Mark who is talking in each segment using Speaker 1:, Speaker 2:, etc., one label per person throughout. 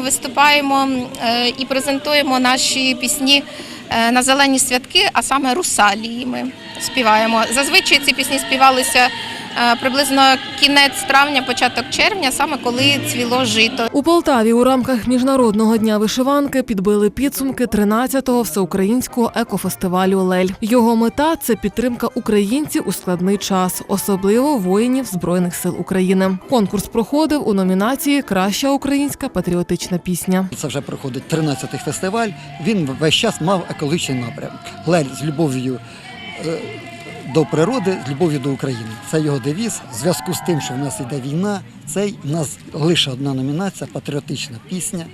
Speaker 1: Виступаємо е, і презентуємо наші пісні е, на зелені святки, а саме русалії. Ми співаємо. Зазвичай ці пісні співалися приблизно кінець травня, початок червня, саме коли цвіло жито.
Speaker 2: У Полтаві у рамках міжнародного дня вишиванки підбили підсумки 13-го всеукраїнського екофестивалю Лель. Його мета це підтримка українців у складний час, особливо воїнів збройних сил України. Конкурс проходив у номінації Краща українська патріотична пісня.
Speaker 3: Це вже проходить 13-й фестиваль. Він весь час мав екологічний напрямок. Лель з любов'ю е, до природи, з любов'ю до України. Це його девіз. В зв'язку з тим, що в нас йде війна, це в нас лише одна номінація патріотична пісня.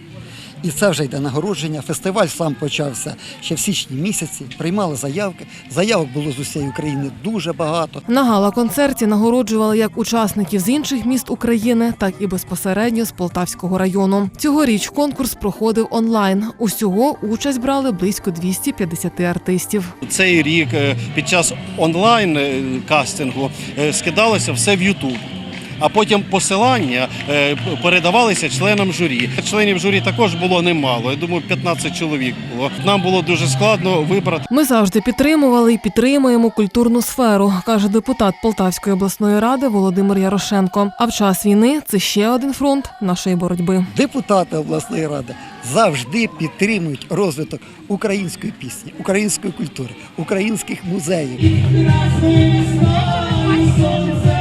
Speaker 3: І це вже йде нагородження. Фестиваль сам почався ще в січні місяці. Приймали заявки. Заявок було з усієї України дуже багато.
Speaker 2: На гала-концерті нагороджували як учасників з інших міст України, так і безпосередньо з Полтавського району. Цьогоріч конкурс проходив онлайн. Усього участь брали близько 250 артистів.
Speaker 4: Цей рік е, під час онлайн е, кастингу е, скидалося все в Ютуб. А потім посилання е, передавалися членам журі. Членів журі також було немало. Я думаю, 15 чоловік було. Нам було дуже складно вибрати.
Speaker 2: Ми завжди підтримували і підтримуємо культурну сферу, каже депутат Полтавської обласної ради Володимир Ярошенко. А в час війни це ще один фронт нашої боротьби.
Speaker 3: Депутати обласної ради завжди підтримують розвиток української пісні, української культури, українських музеїв.
Speaker 5: Красний сонце